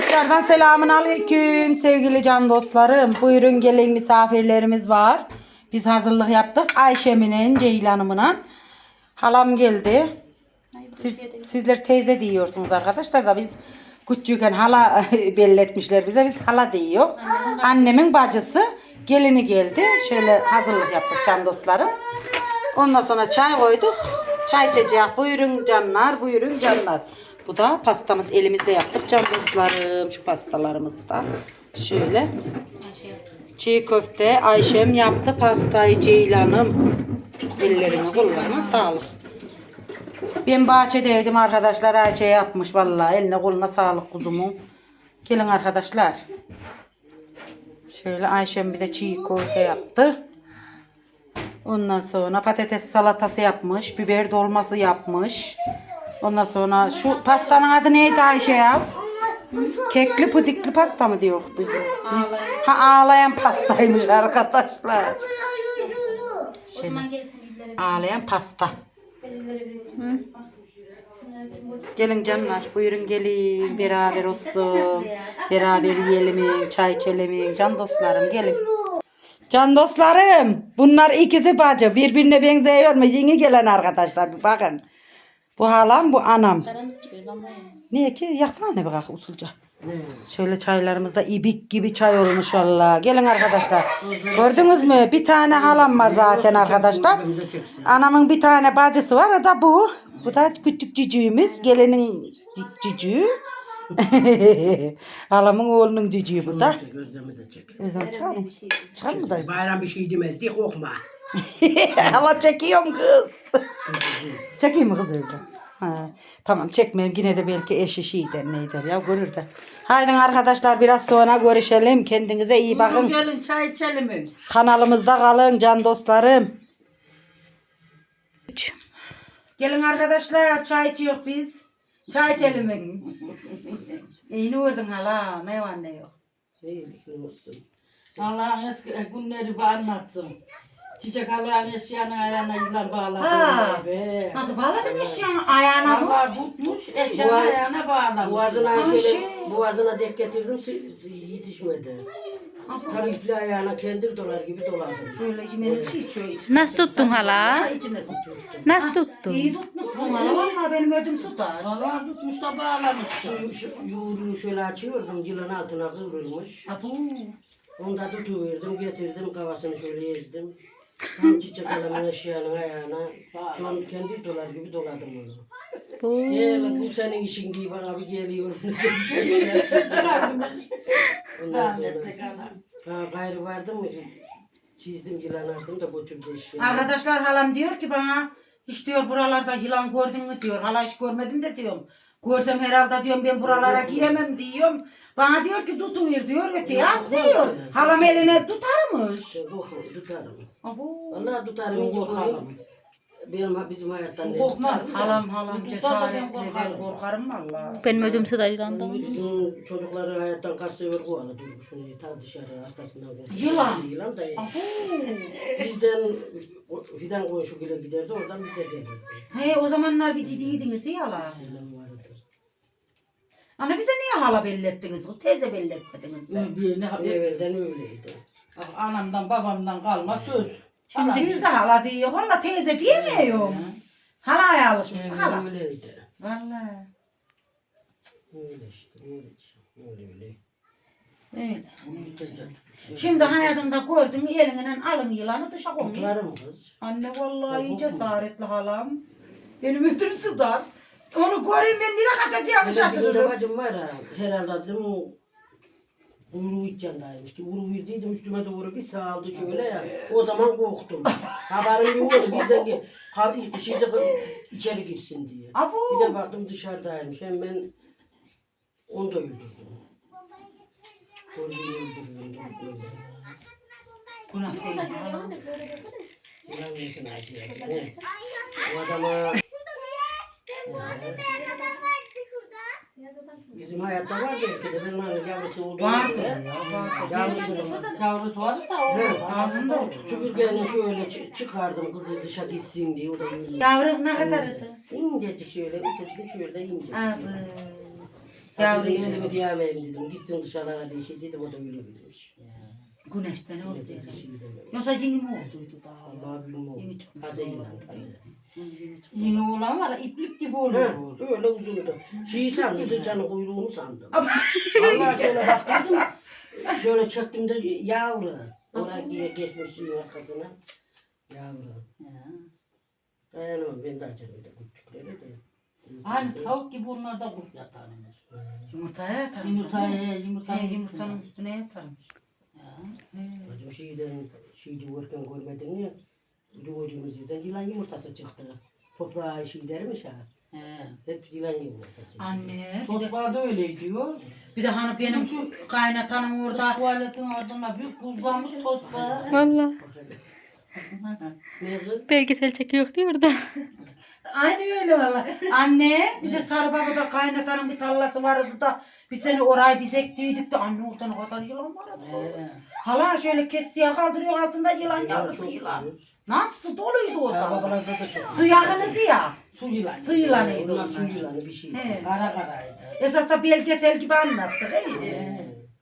Tekrardan selamun aleyküm sevgili can dostlarım. Buyurun gelin misafirlerimiz var. Biz hazırlık yaptık. Ayşem'in, Ceylan'ımın. Halam geldi. Siz, sizler teyze diyorsunuz arkadaşlar da biz küçükken hala belletmişler bize. Biz hala diyor. Annemin bacısı gelini geldi. Şöyle hazırlık yaptık can dostlarım. Ondan sonra çay koyduk. Çay içeceğiz. Buyurun canlar, buyurun canlar. Bu da pastamız elimizde yaptık can dostlarım. Şu pastalarımız da. Şöyle. Çiğ köfte Ayşem yaptı pastayı Ceylan'ım. Ellerine kollarına sağlık. Ben bahçedeydim arkadaşlar Ayşe yapmış vallahi eline koluna sağlık kuzumun. Gelin arkadaşlar. Şöyle Ayşem bir de çiğ köfte yaptı. Ondan sonra patates salatası yapmış, biber dolması yapmış. Ondan sonra şu pastanın adı neydi Ayşe ya? Kekli pudikli pasta mı diyor? Ha ağlayan pastaymış arkadaşlar. İplere. Ağlayan pasta. Gelin canlar buyurun gelin beraber olsun. Beraber yiyelim çay içelim can dostlarım gelin. Can dostlarım bunlar ikisi bacı birbirine benziyor mu yeni gelen arkadaşlar bir bakın. Bu halam bu anam. Karanlık çıkıyor. Niye ki yaksana ne bak usulca. Şöyle çaylarımızda ibik gibi çay olmuş valla. Gelin arkadaşlar. Gördünüz mü? Bir tane halam var zaten arkadaşlar. Anamın bir tane bacısı var. O da bu. Bu da küçük cücüğümüz. Gelinin cü- cücüğü. Halamın oğlunun cücüğü bu da. Gözlemi de çek. Özlem çıkar mı? Çıkar mı da? Bayram bir şey demez diye korkma. Hala çekiyorum kız. Çekeyim mi kız Özlem? Ha, tamam çekmeyeyim yine de belki eşi şey der ne der ya görür de. Haydi arkadaşlar biraz sonra görüşelim. Kendinize iyi bakın. Gelin çay içelim. Kanalımızda kalın can dostlarım. Gelin arkadaşlar çay içiyor biz. Çay içelim. İyi ne vurdun hala ne var ne yok. İyilik olsun. Allah'ın eski günleri bir anlatsın. Çiçek Allah'ın eşyanın ayağına yılan bağladı. Ha. Be. Nasıl bağladın eşyanı ayağına bu? Allah tutmuş eşyanın Boğa- ayağına bağlamış. Boğazına Ha, şöyle şey. boğazına dek getirdim si- si- yetişmedi. Tam iple ayağına kendir dolar gibi doladım. Şöyle içmelik şey içiyor. iç- Nasıl tuttun hala? Tutuyor. Nasıl tuttun? İyi tutmuşsun hala. Vallahi benim ödüm tutar. Allah tutmuş da bağlamış. Şu, şu yoğurunu şöyle açıyordum yılan altına kıvrılmış. Abu. Onu da tutuverdim getirdim kafasını şöyle ezdim. Tam çiçek adamın eşyanın ayağına don, kendi dolar gibi doladım onu. Bu. Gel bu senin işin diye bana bir geliyor. Ondan sonra Rahmetli kalan. ha, gayrı vardım mı çizdim yılan aldım da götürdü eşeği. Arkadaşlar halam diyor ki bana hiç diyor buralarda yılan gördün mü diyor. Hala hiç görmedim de diyorum. Görsem herhalde diyorum ben buralara giremem diyorum. Bana diyor ki tutuver diyor öteye at diyor. Halam eline tutarmış. Korkma tutarım. Abu. Vallahi tutarım. Yok, korkarım. Benim bizim hayattan? Korkmaz. Halam halam Tutar da ben cesaretli ben korkarım. korkarım valla. Benim ödüm su da yılandan. Bizim çocukları hayattan kaç sefer kovaladı. Şunu ta dışarı arkasından. Yılan. Yılan da bizden fidan komşu bile giderdi oradan bize gelirdi. He o zamanlar bir didiydiniz ya hala. Yılan vardı. Ana bize niye hala belli ettiniz? Teyze belli etmediniz. be? Bir ne haber? Evvelden öyleydi. Ah, Anamdan babamdan kalma söz. Şimdi biz de hala diyor. Valla teyze diyemiyorum. Hala alışmışsın hala. Öyleydi. Valla. Öyle işte. Öyle işte. Öyle öyle. Öyle. Şimdi hayatında gördün elinden alın yılanı dışa koyun. Kutlarım kız. Anne vallahi cesaretli halam. Benim ödüm sıdar. Onu göreyim ben nereye kaçacağımı Bir de şaşırırım. bacım var ha. Herhalde dedim o Uğru içindeymiş ki Uğru verdiydim üstüme doğru bir sağaldı şöyle ya. O zaman korktum. Haberim yoktu birden ki abi şimdi içeri girsin diye. Abu. Bir de baktım dışarıdaymış. Hem ben onu da öldürdüm. Gördüğünü öldürdüm. öldürdüm. Günah değil halam. Ulan nesin acı? O adama bizim hayatta de benim hanım yavrusu olduğu Vardı gibi. ya vardı. Yavrusu varsa o. He, Ağzında o Süpürgeyle şöyle çı- çıkardım kızı dışarı gitsin diye o da yürüyor. Yavrum ne kadardı? İncecik şöyle, ufacık şöyle incecik. Abi. Yavru Yavru elimi diyemeyim dedim. Gitsin dışarıya diye şey dedim o da öyle bilmiş. Güneşte ne oldu? Demedim. Yoksa yeni mi olduydu daha? Allah'a bilmiyorum. Taze yılan taze. Yine olan var ya, iplik gibi Ha, oluyor. öyle uzundu. Şeyi sandım, sıçanın kuyruğunu sandım. Vallahi şöyle baktım, şöyle çöktüm de yavru. Oraya geçmiş şeyin arkasına. Yavru. Dayanamam, ben de açarım da küçükleri de. Hani tavuk gibi onlar da kurt yatarmış. Yumurtaya yatarım. Yumurtaya, yumurtaya, He, yumurtanın üstüne yatarmış. Bacım şeyden, şeydi vurken görmedin ya. Doğduğumuz yerden yılan yumurtası çıktı. Toprağı şey dermiş ha. He. Hep yılan yumurtası. Anne. Bir de, Tosbağa da öyle diyor. bir de hani benim şu kaynatanım Kız orada. tuvaletin ardına bir buzlanmış tosbağa. Valla. Ne kız? Belgesel çekiyor diyor orada. Aynı öyle valla. Anne bir de sarı babada kaynatanın bir tarlası vardı da bir sene orayı biz ektiydik de anne orada ne kadar yılan vardı. He. Hala şöyle kesiye kaldırıyor altında yılan yavrusu yılan. Nasıl doluydu orada. Babalarda da çok. Su yakınıydı ya. Su yılanı. Su yılanıydı Onlar onlar. su yılanı bir şey. He. Kara karaydı. Esas da belgesel gibi anlattık. He,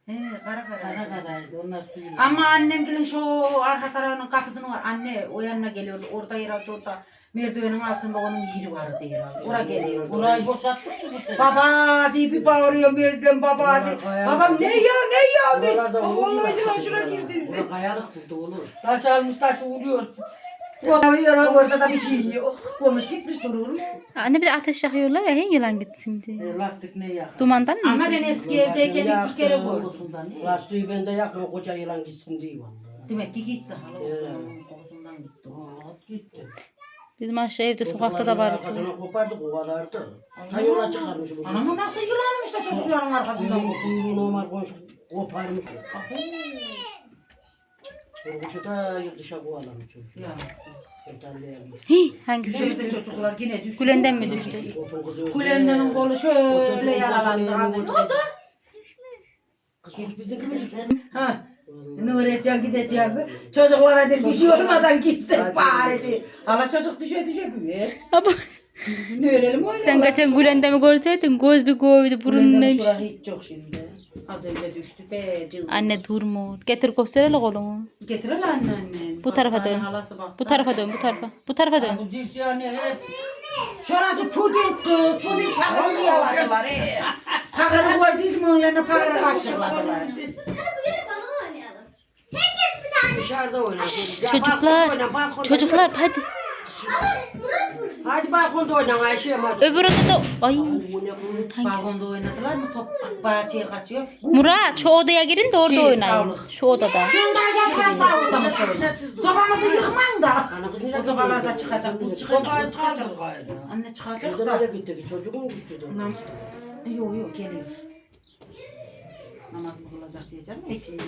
he kara kara. Kara karaydı. Onlar su yılanı. Ama annemgilin şu arka tarafının kapısının var. Anne o yanına geliyor. Orada herhalde orada merdivenin altında onun yeri vardı herhalde. Oraya geliyor. Burayı boşalttık mı bu sene? Baba diye bir bağırıyor Özlem baba diye. Babam ne ya ne ya diye. Oralarda Baba olur vallahi yılan şuna oralarda. girdi. Orada kayalık burada olur. Taş almış taşı vuruyor. Orada, orada da bir şey yok. Olmuş gitmiş durur? Anne bir de ateş yakıyorlar ya he yılan gitsin diye. E, lastik ne yakar? Dumandan mı? Ama ben eski evdeyken iki kere ne? Lastiği bende yakma koca yılan gitsin diye vallahi. Demek ki gitti hala. Ee, Kokusundan gitti. Aa, gitti. Bizim aşağı evde sokakta da vardı. Arkasına kopardı kovalardı. Ta yola çıkarmış bu. Anamı nasıl yılanmış da çocukların arkasında Kuyruğu bu. kuyruğu normal komşu koparmış. Korkucu da dışa kovalamış. Hi, hangisi Düştü çocuklar yine düştü. Gülenden mi düştü? Kulendemin kolu şöyle yaralandı az önce. Kız bizim gibi düştü. Ha. Nuretcan gideceğim. Çocuklara der bir şey olmadan gitsek bari de. Hala çocuk düşe düşe büyür. Ama Ne örelim öyle. sen geçen Gülendem'i görseydin göz bir koydu burun neymiş. şurası hiç yok şimdi. Az önce düştü de cız. Anne durma. Getir göster hele kolunu. Getir hele anne annem. Bu tarafa dön. Bu tarafa dön bu tarafa. Bu tarafa dön. Bu dirseğini hep Şurası puding kız. Puding pakırını yaladılar. Pakırı koyduydum onlarına pakırı kaçırladılar. Dışarıda oynar. Ya Çocuklar, balkonda oyna, balkonda çocuklar hadi. Hadi balkonda oyna Ayşe hadi. Öbür odada ay. Balkonda oynadılar mı top bahçeye kaçıyor. Murat şu odaya girin de orada Şey, oynayın. tavuk. Şu odada. Yapacağız da orada mı Sobamızı yıkman da. O sobalar da çıkacak. Bu çıkacak. Bu çıkacak. Anne çıkacak da. nereye gitti ki? Çocuğun gitti yok yok geliyor. Namaz kılacak diyeceğim. Ekmeği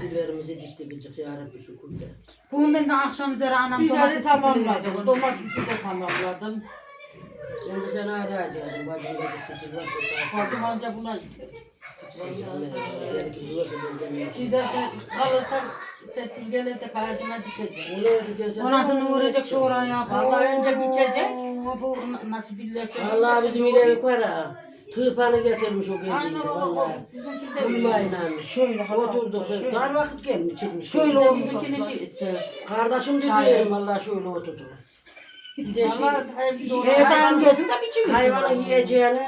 Kutularımızı dikti gıcık ya Rabbi şükür de. Bugün ben de akşam üzere anam Biberi domates tamamladım. tamamladım. Domatesi de tamamladım. Ben de seni arayacaktım. Bacım gıcık sıcak varsa ol. Bacım anca buna gitti. Belki biliyorsa ben gelmeyeyim. Şey dersen kalırsa Serpil gelecek hayatına dikecek. Bu ne diyeceksin? O nasıl uğrayacak şu oraya? Vallahi önce biçecek. Bu nasıl bilirse. Allah bizim ileri var ha. Tırpanı getirmiş o Aynen geldiğinde o. vallahi. Bizimki de Uyumayla. Şöyle Oturduk. Dar vakit gelmiş çıkmış. Şöyle olmuş. bizimkini şey. Kardeşim dedi vallahi şöyle oturdu. Bir de şey. Vallahi hep doğru. Evet ayağım gözünde biçim. Hayvanı yiyeceğini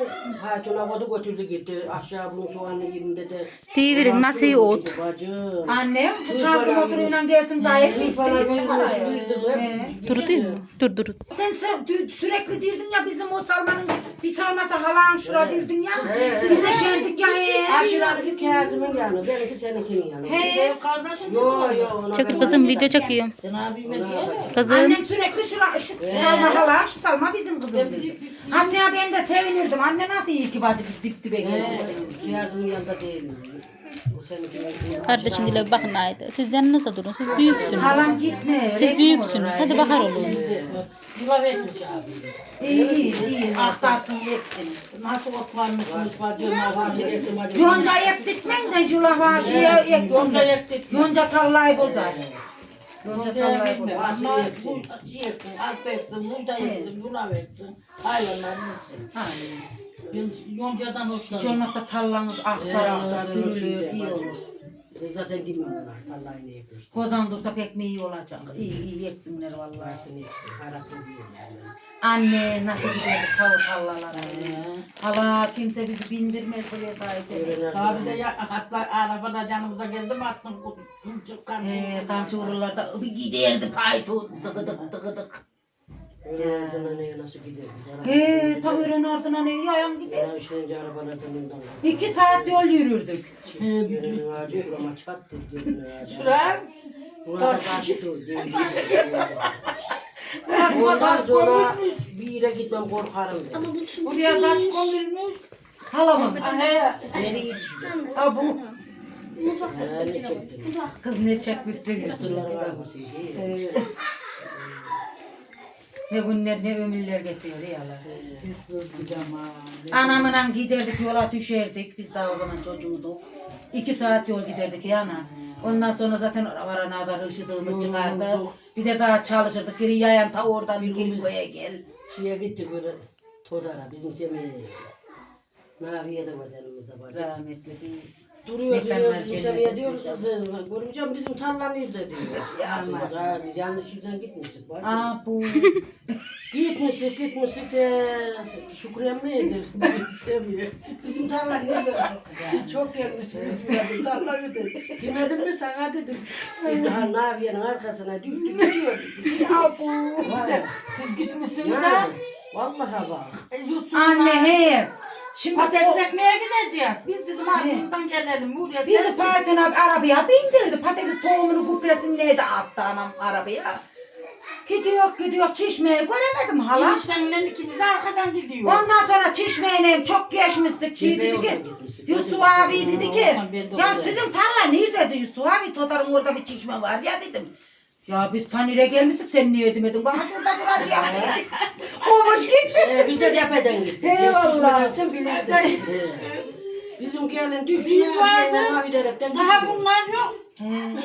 hayatına koydu götürdü gitti. Aşağı bunun soğanlı yerinde de. Deyiverin nasıl iyi ot. Bacım. Annem şanslı motoruyla gelsin dayı bir Bana istesin gözünü parayı. büyüdü. He. Dur değil mi? Dur dur. Sen sü- sürekli dirdin ya bizim o salmanın bir salmasa halan şura dirdin ya. Bize geldik ya. Aşırıdaki Kazım'ın yanı, benimki seninkinin yanı. He. Benim kardeşim. Yo yo. ona Çekil ben- kızım video çekiyorum. Sen abime diye. Kızım. Annem sürekli şura, şu salma hala, şu salma bizim kızım dedi. Hatta ben de sevinirdim. Anne nasıl iyi ki bacı dip dibe geldi. Kazım'ın yanında değil mi? Kardeşim dile bakın haydi. Siz yanınızda durun. Siz büyüksünüz. Halam gitme. Siz büyüksünüz. Hadi bakar olun. Yula vermiş abi. İyi iyi iyi. Aktarsın yetsin. Nasıl otlanmışsınız Hepsi bacım. Yonca ek dikmen de cula vaşiye ek Yonca ektik. Yonca tallayı bozar. Yonca tarlayı bozar. Ama bu etsin, arpa etsin, buğday etsin, buna versin. Hayvanların etsin. Aynen. Ben yoncadan Hiç hoşlanıyorum. olmazsa tarlanız aktarılır, sürülür, iyi olur. E Zaten bilmem bunlar. Vallahi ne yapıyor. Kozan dursa pek mi iyi olacak? İyi iyi yetsinler vallahi. Nasıl ne yapıyor? Arap biliyor yani. Anne nasıl giderdik tavuk hallalara. Hala kimse bizi bindirmez buraya sahip. Öğrenerdim. Abi de ya, hatta arabada canımıza geldi mi attım kan. Ee, kançururlarda bir giderdi paytun. Dıgı dık dıgı dık. Nasıl gidiyor. He tam öğren ardına ne yayan gider. Ben işleyince arabalardan önden İki saat yol yürürdük. Yönünün ağacı şurama çattı. Yönünün ağacı. Şuraya Burada taştı. burasına Ondan taş sonra konulmuş. bir yere gitmem korkarım. Buraya taş konulmuş. Halamın. He, Nereye düştü? Ha bu ne çektin? kız ne çekmişsiniz. Var? Ne günler ne ömürler geçiyor ya Allah. Anamla giderdik yola düşerdik. Biz daha o zaman çocuğuyduk. İki saat yol giderdik yana. Ondan sonra zaten varana kadar ışıdığımız çıkardı. Bir de daha çalışırdık. Geri yayan ta oradan bir geri buraya gel. Şeye gittik böyle Todara bizim Semih'e. Naviye de var yanımızda. Rahmetli değil. Duruyor duruyor bizim Semih'e diyoruz kızım. Görümcem bizim tarla nerede diyor. Yanmaz. Ha, biz yanlış yerden gitmiştik. Bak. Aa bu. Gitmiştik gitmiştik de Şükriye midir? Bizim tarla nerede? Siz çok gelmişsiniz. bizim Tarla nerede? Demedim mi sana dedim. Daha Naviye'nin arkasına düştü gidiyor. Siz, de, siz gitmişsiniz ha. Vallahi bak. Anne he. Şimdi Patates o, ekmeye gideceğiz. Biz dedim arkamızdan gelelim. Buraya bizi Fatih abi arabaya bindirdi. Patates tohumunu kupresini neydi attı anam arabaya. Gidiyor gidiyor çişmeye göremedim hala. Eniştemle ikimiz de arkadan gidiyor. Ondan sonra çişmeyelim çok geçmiştik. Şey dedi ki. Yusuf abi dedi ki ya sizin tarla nerede Yusuf abi Totar'ın orada bir çişme var ya dedim. Ya biz Tanir'e gelmiştik sen niye demedin bana şurada duracağım dedik. Komuş gitti. Ee, biz de tepeden gittik. Eyvallah. Sen bilirdin. Bizim gelin düştü. Biz Haviderek'ten Daha bunlar yok.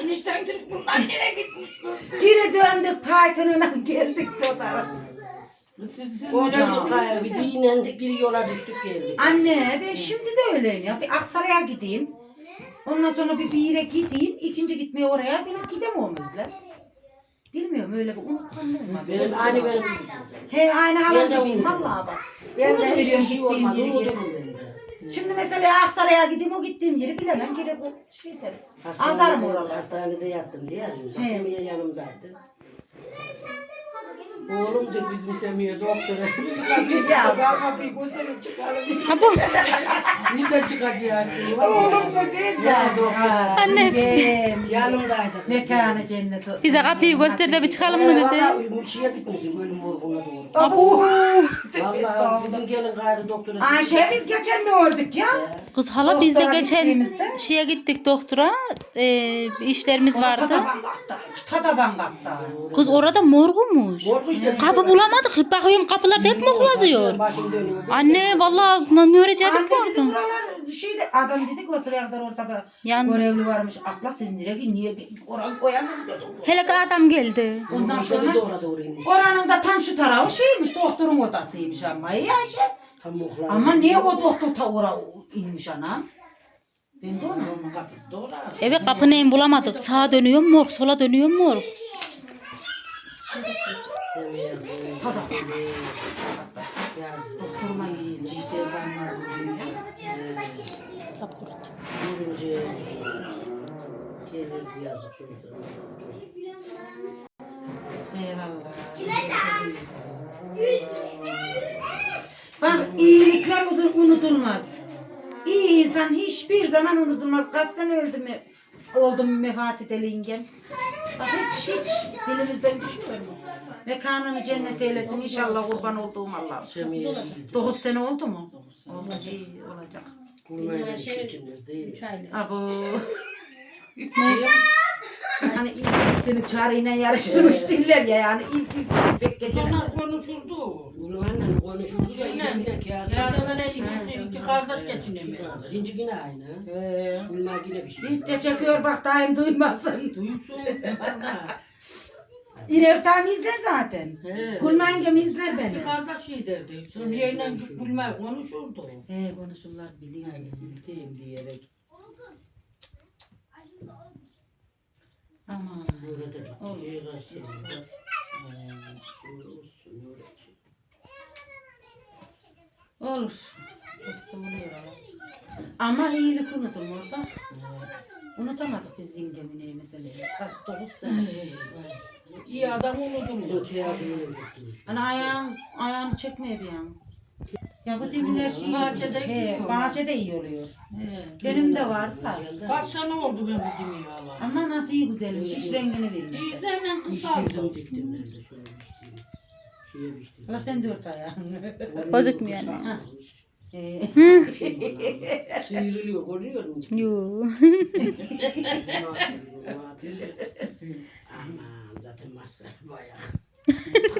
Eniştem dedi bunlar nereye gitmişler? Geri döndük Python'ına geldik Totar'a. Siz, siz Oradan gayrı bir dinlendik geri yola düştük geldik. Anne ben şimdi de öyleyim ya. Bir Aksaray'a gideyim. Ondan sonra bir, bir yere gideyim. ikinci gitmeye oraya benim gidemiyorum bizle. Bilmiyorum öyle bir unutkanlığım var. Benim aynı benim gibisin. He aynı Ben halam de gibiyim unuturum. vallahi bak. Ben de hiçbir şey gittiğim olmaz. yeri, Unuturum yeri. ben de. Şimdi mesela Aksaray'a gideyim o gittiğim yeri bilemem. Geri bu şey derim. Azarım Hastanede, oralar. hastanede yattım diye. He. Semih'e yanımdaydı. Oğlumdur bizim Semih'e doktora. Bizi kapıyı Ya. ben kapıyı gösterip çıkarım. Ha bu. Nereden çıkacağız diye. Oğlum mu değil mi? Ya doktora. Anne. Yanımdaydı. Mekanı cennet olsun. Bize kapıyı göster de bir çıkalım mı Ee, dedi. Valla şeye gitmişsin bölüm morguna doğru. Abu. Valla bizim gelin gayrı doktora. Ayşe biz geçen ne gördük ya? Kız hala biz de Doktora geçen gittiğimizde- şeye gittik doktora. Ee, işlerimiz vardı. Tadaban kattaymış. Tadaban katta. Kız orada morgumuş. Morgu işte. Kapı bulamadık. Bakıyorum kapılarda hep mor yazıyor. Başım dönüyor. Anne vallahi ne öğretecektik Anne dedi orada. buralar şeyde adam dedi ki o sıraya kadar orada bir Yani- görevli varmış. Abla siz nereye gidin niye oraya koyamam dedim. Hele ki adam geldi. Ondan sonra de orada uğraymış. oranın da tam şu tarafı şeymiş doktorun odasıymış ama iyi Ayşe. Tam muhlar. Ama niye o doktor ta oraya inmiş anam? Ben de onu. Onun kapısı doğru. Evet kapı neyin bulamadık. Sağa dönüyor mor, sola dönüyor mor. Tadaban. Doktoruma iyiydi. İşte yazanmaz Görünce gelirdi yazık şurada. Eyvallah. Bak iyilikler unutulmaz. İyi insan hiçbir zaman unutulmaz. Kaç sene öldü mü? Oldu mu Mehati Delingem? Bak hiç hiç dilimizden düşmüyor mu? Mekanını cennet eylesin inşallah kurban olduğum Allah'ım. Semih'e 9 sene oldu mu? Oldu iyi olacak. kurmayla iş geçirmez değil. Abo. hani ilk gittiğini çağrıyla yarışırmış diller ya yani ilk ilk pek geçemez. Onlar konuşurdu. Bunu annem konuşurdu yine kağıt. Zaten ikisi iki kardeş geçinemiyor. Şimdi yine aynı. Ee, Bunlar yine bir şey. Hiç de çekiyor bak daim duymasın. duysun. İrevtam izler zaten. He. Gülmengem izler beni. Bir kardeş şey derdi. Suriye'yle gülme konuşurdu. He konuşurlar biliyorum. Yani bildiğim diyerek. Aman. Burada gitti. Olur. Oluyor ama. Ama iyilik unutum orada. Unutamadık biz zengemini mesela. Kaç dokuz sene. İyi adam. Bizim şey gitti. Hani ayağın, ayağını çekmeye bir yan. Ya bu dibler şey. Bahçede He, bahçede iyi oluyor. He. Benim de vardı da. Kaç sene oldu ben bu dimi yalan. Ama nasıl iyi güzelmiş. Hiç rengini vermiş. İyi de hemen kısaldı. Diktim diktim ben de şöyle biçtim. Şeye biçtim. La sen dört ayağın. Gözükmüyor yani. He. Sıyrılıyor, görüyor musun? Yo. Aman zaten maskara bayağı.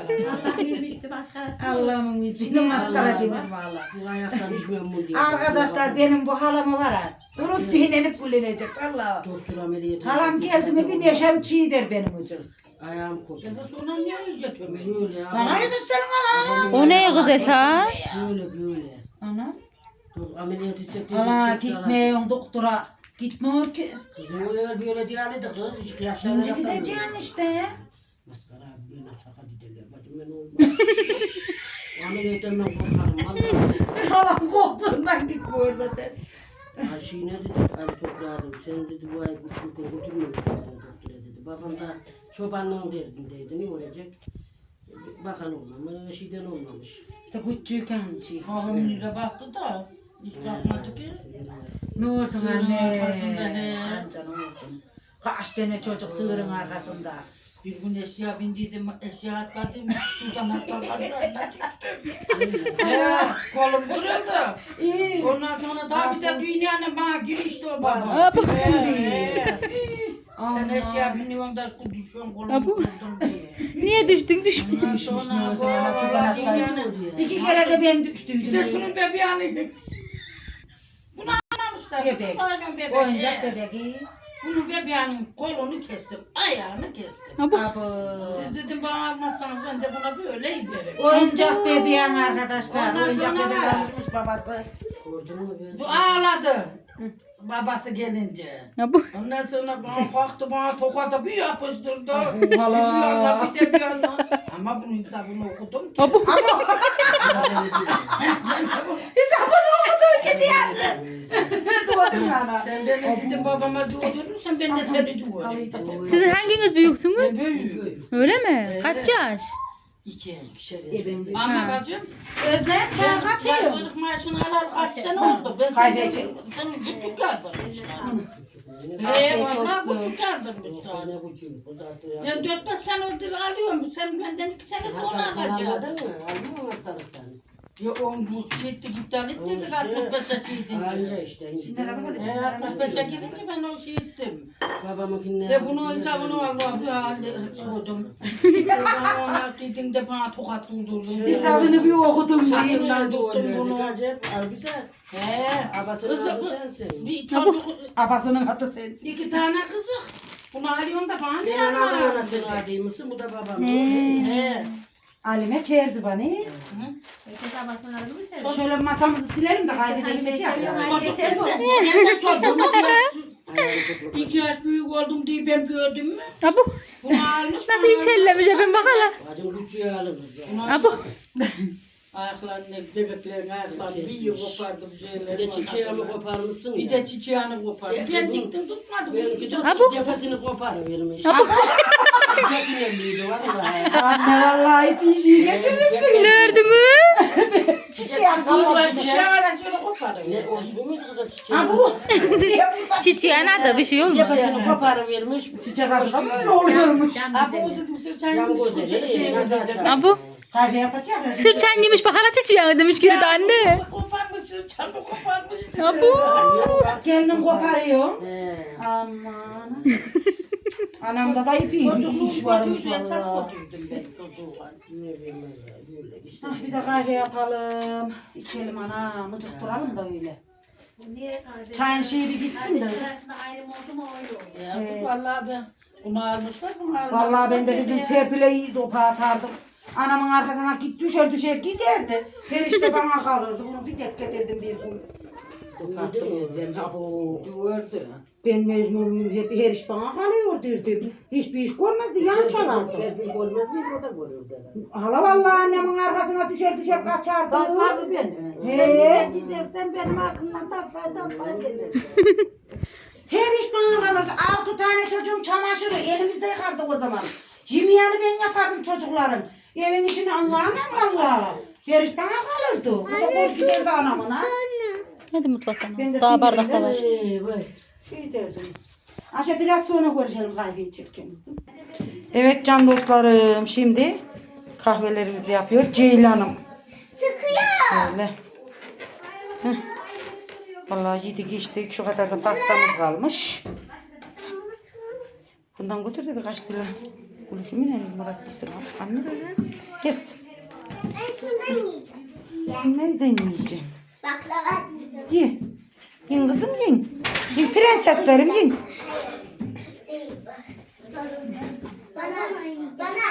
Allah vermişti başkası. Allah'ımın yüzünü maskara değil valla. Bu ayaktan içmiyor mu diye. Arkadaşlar benim bu halamı var ha. Durup dinlenip gülünecek valla. Doktor ameliyatı. Halam geldi mi bir neşem çiğ der benim hıcır. Ayağım koptu. Ya da sonra niye iyice tömeli? Böyle ya. Bana yüzün senin halam. O ne kız esas? Böyle böyle. Ana. Dur ameliyat edecek. Ana gitmiyorsun doktora. Gitmiyor ki. Kız ne oluyor böyle diyalıydı kız. Hiç da böyle. gideceksin işte. Maskara abi ben aşağı giderler. Bacım ben olmaz. Ameliyattan ben korkarım. Vallahi. Halam korktuğundan gitmiyor zaten. Ayşe ne dedi? Ali toprağım sen dedi bu ay küçükken götürmemiş seni doktora dedi. Babam da çobanlığın derdindeydi. Ne olacak? Bakan olmamış, şeyden olmamış. İşte küçükken çiğ. Babam yüze baktı da hiç bakmadı ki. Ne olsun Sığırın anne. arkasında, he. Anca ne olsun. Kaç tane çocuk sığırın arkasında. Bir gün eşya bindiydim, eşya atladım, şuradan atladım, düştüm. He, kolum kırıldı. Ondan sonra daha bir de dünyanın bana girişti o baba. He, he. Sen eşya biniyorsun da düşüyorsun kolumu kırdın diye. Niye düştün düşme. Sonra bu dünyanın... atlayıp. İki kere de ben Bir de düştüydüm. şunun bebeğini... Bunu anlamışlar. Bebek. Bebeği. Oyuncak bebeği. Bunun bebeğinin kolunu kestim, ayağını kestim. Abo. Siz dedim bana almazsanız ben de buna böyle giderim. Oyuncak bebeğin arkadaşlar. Ondan Oyuncak sonra bebek var. almışmış babası. Bu ağladı. Babası gelince. Ha bu. Ondan sonra bana kalktı bana tokada bir yapıştırdı. bir yana bir de bir yana. Ama bunun hesabını okudum ki. Hesabını okudun ki diye. Doğdun ana. Sen benim dedim babama sen ben de seni diyordum. Sizin hanginiz büyüksünüz? Ben büyüğüm. Öyle mi? Kaç yaş? İki. E Ama bacım. Özlem çay katıyor. Yaşlılık maaşını alır kaç sene oldu. Ben Kahve seni, seni buçuk yazdırmışlar. Ee olsun. buçuk yazdırmışlar. Ne bu kim? Bu zaten ya. Ben dört beş sene ödül alıyorum. Sen benden iki sene sonra anladın alacaksın. mı? Anladın mı hastalıktan? Ya on bu şeydi iptal ettirdik 65'e şeydince. Anca işte. He 65'e gidince ben o şey ettim. Babamınkinden. De bunu hesabını Allah'ı hallediyordum. Sonra ona dedin de bana tokat vurdurdun. Hesabını bir okudum. Saçından tuttum bunu. Acayip albise. He. Abasının Kızı- adı sensin. Bir çocuk, Abasının adı sensin. iki tane kızık. Bunu arıyorsun da bana Ben ne anamın anlar? anasını adıymışsın. Bu da babam. He. Alime Kerzibani. Herkes abasının adını mı seviyor? Şöyle masamızı silelim de kahvede içeceğim. Çocuk ben de, ben de çocuğum iki yaş, Ayağını topla. iki yaş büyük oldum diye ben büyüdüm mü? Ha bu. Bunu almış Nasıl içerlemiş ben bakalım. Bacım küçüğü alırız ya. Ha bu. Ayaklarını, bebeklerin ayaklarını bir yıl kopardım Bir de çiçeğimi koparmışsın Bir ya. de çiçeğini kopardım. Ben diktim tutmadı. Benimki de Ha bu. tepesini vallahi. Anne vallahi pişi getirmişsin. Gördünüz? Çiçeğim Allah değil. çiçeği ara şöyle kopardım. Ne olsun bu muydu çiçeği? Ha bu. Burada. Çiçeğin adı bir şey olmaz. Tepesini koparıvermiş. Çiçek adı da böyle oluyormuş. Abi o dedim sırçan Cam yemiş gözeli. küçük şey çarptı. Ha bu. Kahve yapacak. mı? Sırçan yemiş bakana çiçeğin demiş geri de anne. Koparmış sırçanı koparmış. Ha bu. Kendin koparıyorsun. He. Aman. Anamda da ipi iş varmış valla. Ah, bir de kahve yapalım. İçelim ana. Mıcık duralım da öyle. Çayın şeyi bir gitsin de. Ayrım oldu mu öyle oldu. Ya bu vallahi ben Bunu almışlar bunu almışlar. Vallahi ben de bizim Serpil'e sopa atardım. Anamın arkasına git düşer düşer giderdi. Her işte bana kalırdı. Bunu bir def getirdim bir gün. Sokakta ha bu. Gördü. Ben mecnunum hep her iş bana kalıyor derdim. Hiçbir iş görmezdi yan çalardı. Serpil görmez miyim o da görürdü. Hala vallahi annemin arkasına düşer düşer kaçardı. Tasarlı beni. He. Gidersen benim aklımdan taslaydan pay gelir. Her iş bana kalırdı. Altı tane çocuğun çamaşırı elimizde yıkardık o zaman. Yemeğini ben yapardım çocukların. Evin işini anlayamam valla. Her iş bana kalırdı. Bu da borç giderdi. Hadi mutfaktan. Ben al. Daha bardak da sinirlendim. var. Ee. Şey derdim. Aşağı biraz sonra görüşelim kahve içerken kızım. Evet can dostlarım şimdi kahvelerimizi yapıyor Ceylan'ım. Sıkıyor. Şöyle. Heh. Vallahi yedik içtik şu kadar da pastamız kalmış. Bundan götür de birkaç dilim. Gülüşümü ne Muratçısın al. Anne kızım. Gel kızım. Nereden yiyeceğim? Baklava. Ye. Yin kızım yin. Yin prenseslerim yin. Bana bana.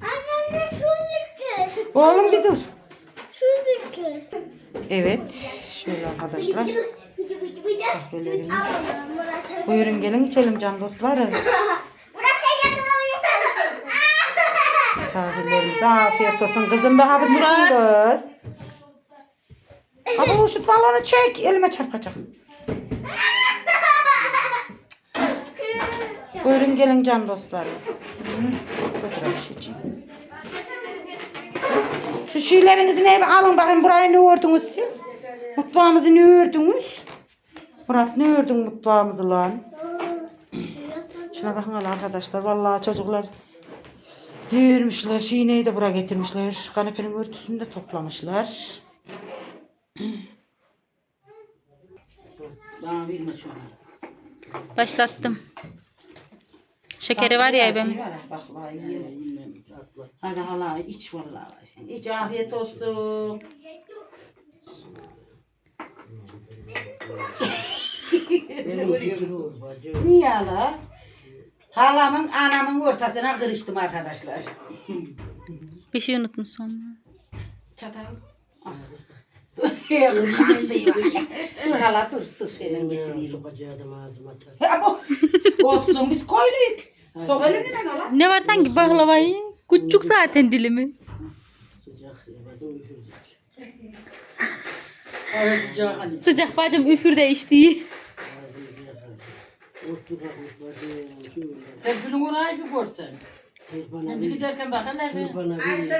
Anne su döktü. Oğlum bir dur. Su döktü. Evet. Şöyle arkadaşlar. Kahvelerimiz. Buyurun gelin içelim can uyuyor. Misafirlerimize afiyet olsun. Kızım be abi susun kız. Abi şu balonu çek. Elime çarpacak. Buyurun gelin can dostlarım. Götürelim şeyciğim. Şu şeylerinizi ne alın bakayım burayı ne ördünüz siz? Mutfağımızı ne ördünüz? Murat ne ördün mutfağımızı lan? Şuna bakın arkadaşlar. Vallahi çocuklar ne örmüşler. Şeyi de buraya getirmişler. Kanepenin örtüsünü de toplamışlar. Bana verme şunu. Başlattım. Şekeri var ya var, Baklava yiyelim. Hadi hala iç vallahi. İç afiyet olsun. Niye hala? Halamın anamın ortasına kırıştım arkadaşlar. Bir şey unutmuş sonra. Çatal. Ah. Dur, hala dur dur. Hemen getireyim. Sokacaktım ağzıma olsun biz koyluyuk. Sok elini lan hala. Ne var sanki baklavayı? Küçük zaten dilimi. Sıcak sıcak bacım üfür de içtiği. Sen film orayı bir görsen. Tır bana Önce bir. giderken bak hele bir. Tır bana bir. bizim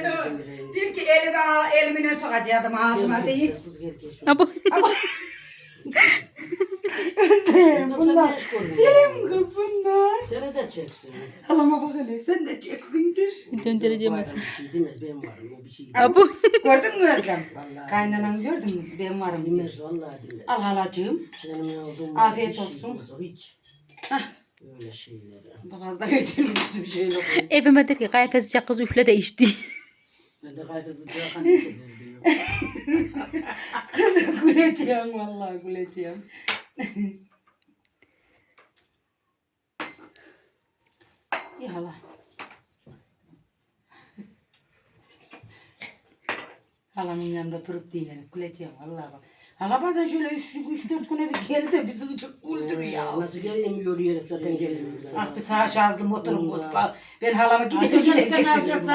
bir- Bir ki elime elimine sokacaktım ağzıma değil. Kız gel gel şu. Ha bu. Bunlar. Elim kız bunlar. Seni de çeksin. Halama bak hele sen de çeksindir. Döndüreceğim. Var bir şey demez ben varım o bir şey Ha bu. Gördün mü Özlem? Vallahi Kaynanan gördün mü? Ben varım. diyor. demez vallahi demez. Al halacığım. Benim yavrum Afiyet şey olsun. demez Hiç. Hah. Öyle şeyleri. Da fazla götürmüşsün bir şeyle koy. Evime der ki sıcak kız üfle de içti. Ben de kaygı sıcak hani içelim diyor. Kızım güleceğim vallahi güleceğim. İyi hala. Halamın yanında durup dinlenip güleceğim vallahi bak. Hala bazen şöyle üç, üç dört güne bir geldi de bizi çok güldür ya. Nasıl geleyim yürüyerek zaten geliyorum. Ah bir sağ şazlı motorum olsa ben halama gidip gidip getiririm.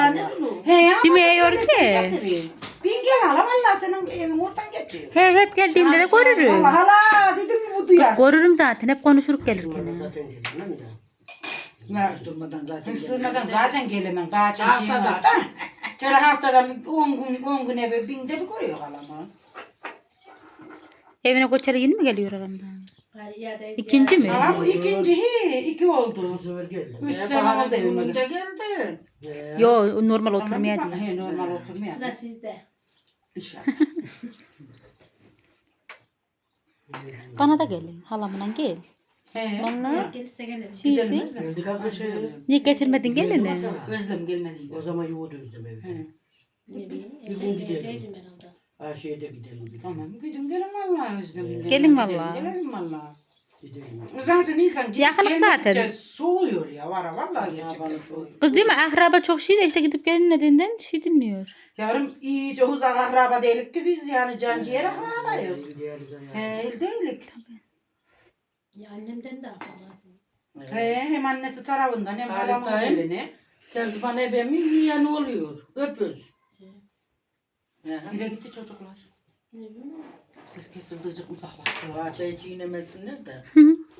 He ya. Demiyor ki. Bin gel hala vallahi senin evin oradan geçiyor. He hep geldiğimde de görürüm. Allah hala dedim mi bu duyar. Görürüm zaten hep konuşuruk gelirken. Zaten da. Ya, Hiç durmadan zaten. Hiç durmadan zaten gelemem. Daha çok şey var. Şöyle haftada bir on gün, on gün eve binde bir görüyor halama. Evine koçalı yeni mi geliyor da İkinci mi? Hala bu ikinci hi, iki oldu. Üç sene oldu düğününde geldi. Yo normal oturmaya Tamam, değil. He normal oturmaya. Sıra sizde. İnşallah. Bana da gelin. Halamla gel. He. Vallahi Gelirse. Gidelim şeydi. Özlem. Geldik arkadaşlar. Niye getirmedin gelini? Özlem gelmedi. O zaman yoğurt özlem evde. Evdeydim gidelim. ben orada. Her şeyde gidelim. bir. Tamam gidin gelin vallahi Özlem. Gelin Gidelim, vallahi. Gelin vallahi. Gidelim. Zaten insan gidip Yakınlık gelmedikçe zaten. Soğuyor ya var vallahi gerçekten soğuyor. Kız değil mi akraba çok şey de işte gidip gelinlediğinden şey dinmiyor. Yarım iyice uzak akraba değilik ki biz yani can ciğer. Gidelim ya. He el değilik. Ya annemden de akamazsınız. He hem annesi tarafından hem Halit halamın dayım. gelini. Kendi bana ebemin niye ne oluyor? Öpüyoruz. Bile gitti çocuklar. Ses kesildiğince uzaklaştılar. Çay çiğnemesinler de.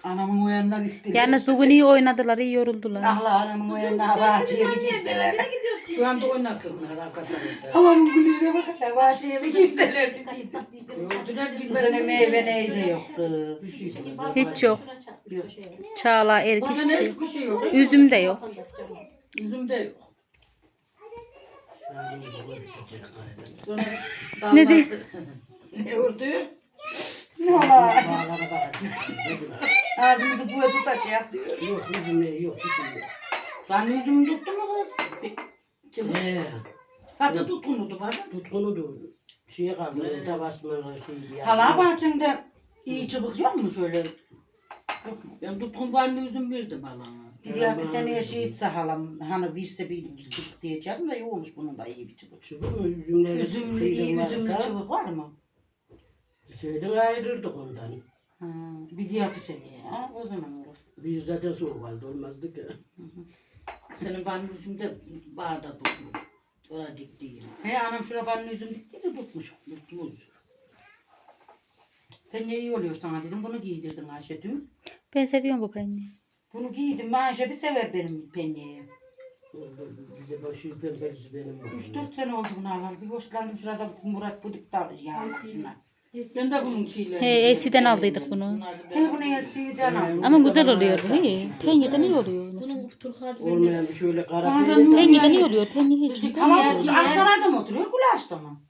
Anamın o yanına gitti. Yalnız bugün iyi oynadılar, iyi yoruldular. Ahla anamın o yanına bahçeye mi girseler? Şu anda oynatırlar Galatasaray'da. Halamın gülüşüne bak. Bahçeye mi girseler dediydim. Gördüler Bu sene meyve neydi yoktu. Hiç yok. Çağla, erik hiçbir şey yok. Üzüm de yok. Üzüm de yok. Ne damat- ne ördü? Ne ola? Ağzımızı buya tutacak diyor. Yok bizim ne yok bizim yok. Sen üzümü tuttun mu kız? Çıkın. He. Zaten tutkunudu bana. Tutkunudur. Şeye kaldı. Tabasına şey bir Hala bahçende iyi çubuk yok mu şöyle? Yok mu? Ben tutkun bana üzüm verdim halama. Bir dahaki seneye şey içse halam hani verse bir çubuk diyeceğim de iyi olmuş bunun da iyi bir çubuk. Çubuk? Üzümler. Üzümlü iyi üzümlü çubuk var mı? Şeyden ayırırdık ondan. Ha, bir dahaki seneye ha, o zaman olur. Biz zaten soğuk halde olmazdık ya. Senin bana üzüm de bağda tutmuş. Orada diktiğim. He anam şurabanın üzüm dikti de tutmuş. Tutmuş. Ben ne iyi oluyor sana dedim bunu giydirdin Ayşe dün. Ben seviyorum bu penyeyi. Bunu giydim Ayşe bir sever benim penyeyi. Bir de başı pembesi benim. 3-4 sene oldu bunu alalı. Bir hoşlandım şurada Murat Budik da yani şuna. Ben de bunun çiğlerini. He, Esi'den aldıydık bunu. He bunu LC'den aldım. Ama güzel oluyor bu iyi. Penyeden iyi oluyor. Bunun turkuaz bende. Olmayan bir şöyle kara Adam peynir. Penyeden iyi oluyor. Penye hiç. Ama bu Aksaray'da mı oturuyor Gulaş'ta mı?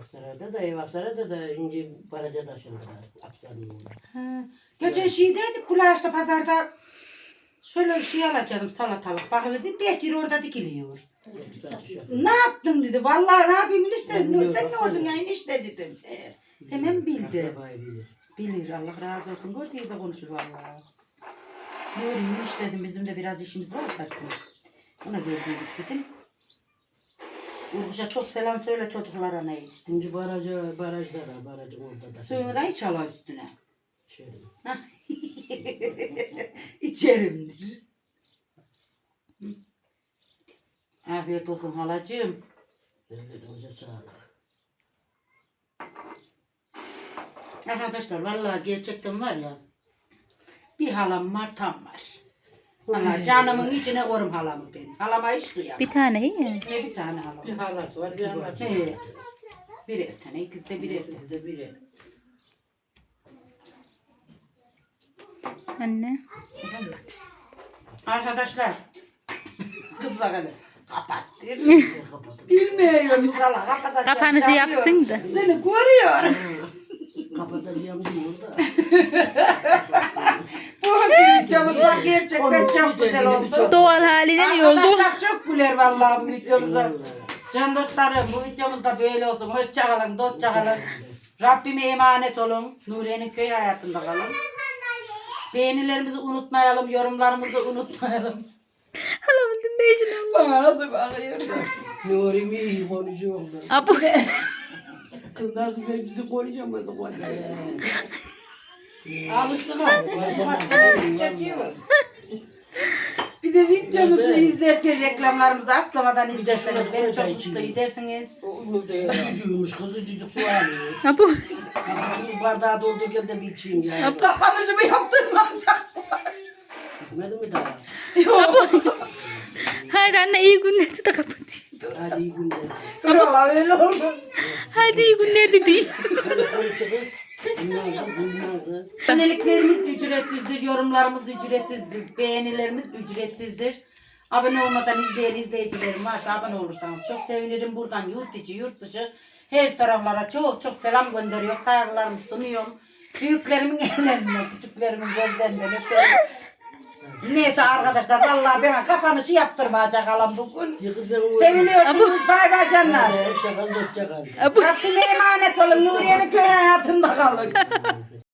Aksaray'da da ev Aksaray'da da ince baraca taşındılar. Aksaray'da. Ha. Geçen şeydeydik Gulaş'ta pazarda. Şöyle şey alacaktım salatalık. Bakıverdim Bekir orada dikiliyor. Ne yaptın dedi. Vallahi ne yapayım işte. Ne, sen ne oldun ya enişte dedim. Ee, Hemen bildi. Bilir. Allah razı olsun. Gördüğü de konuşur vallahi. İş dedim. Bizim de biraz işimiz var zaten. Ona gördüydük dedim. Urguş'a çok selam söyle çocuklara ne? Şimdi baraja, barajda da, barajın orada da. Suyunu da hiç ala üstüne. İçerim. İçerimdir. Afiyet olsun halacığım. Ellerinize sağlık. Arkadaşlar vallahi gerçekten var ya. Bir halam var tam var. Vallahi canımın içine korum halamı ben. Halama hiç duyamam. Bir tane iyi. Ne bir tane halam. Bir halası var, bir halası var. He. Birer tane, ikiz de birer. İkisi de. Anne. Arkadaşlar. Kız bakalım. Kapattır. Bilmiyorum sana kapatacağım. Kapanışı yapsın da. Seni görüyor. Kapatacağım diyor da. Bu bir videomuz var. Gerçekten çok güzel oldu. Doğal halinden iyi oldu. Arkadaşlar çok güler vallahi bu videomuza. Can dostlarım bu videomuz da böyle olsun. Hoşçakalın, dostçakalın. Rabbime emanet olun. Nuriye'nin köy hayatında kalın. Beğenilerimizi unutmayalım, yorumlarımızı unutmayalım. Halamın dinleyicine. Bana nasıl bakıyor? Nurim iyi konuşuyor da. Abu. Kız nasıl ben bizi konuşamaz o kadar. Alıştık abi. Çekiyor. De videomuzu izlerken reklamlarımızı atlamadan izlerseniz beni çok mutlu edersiniz. Onu diyor. Kızıcıymış, kızıcıcık su alıyor. Abu. Kafasını bardağa doldur gel de bir içeyim ya. Kapanışımı yaptım ancak. Gitmedi mi daha? Haydi anne iyi günler de kapatayım. Hadi iyi günler. Valla öyle olmaz. Haydi iyi günler. Hadi bilmem kız. Aboneliklerimiz ücretsizdir, yorumlarımız ücretsizdir, beğenilerimiz ücretsizdir. Abone olmadan izleyen izleyicilerim varsa abone olursanız çok sevinirim. Buradan yurt içi, yurt dışı her taraflara çok çok selam gönderiyor. Saygılarımı sunuyorum. Büyüklerimin ellerinden, küçüklerimin gözlerinden öperim. Neyse arkadaşlar vallahi bana kapanışı yaptırmayacak alan bugün. Kız ben o... Seviliyorsunuz bay bay canlar. Hoşça kal, hoşça kal. Abu. Rabbime emanet olun. Nuriye'nin köy hayatında kalın.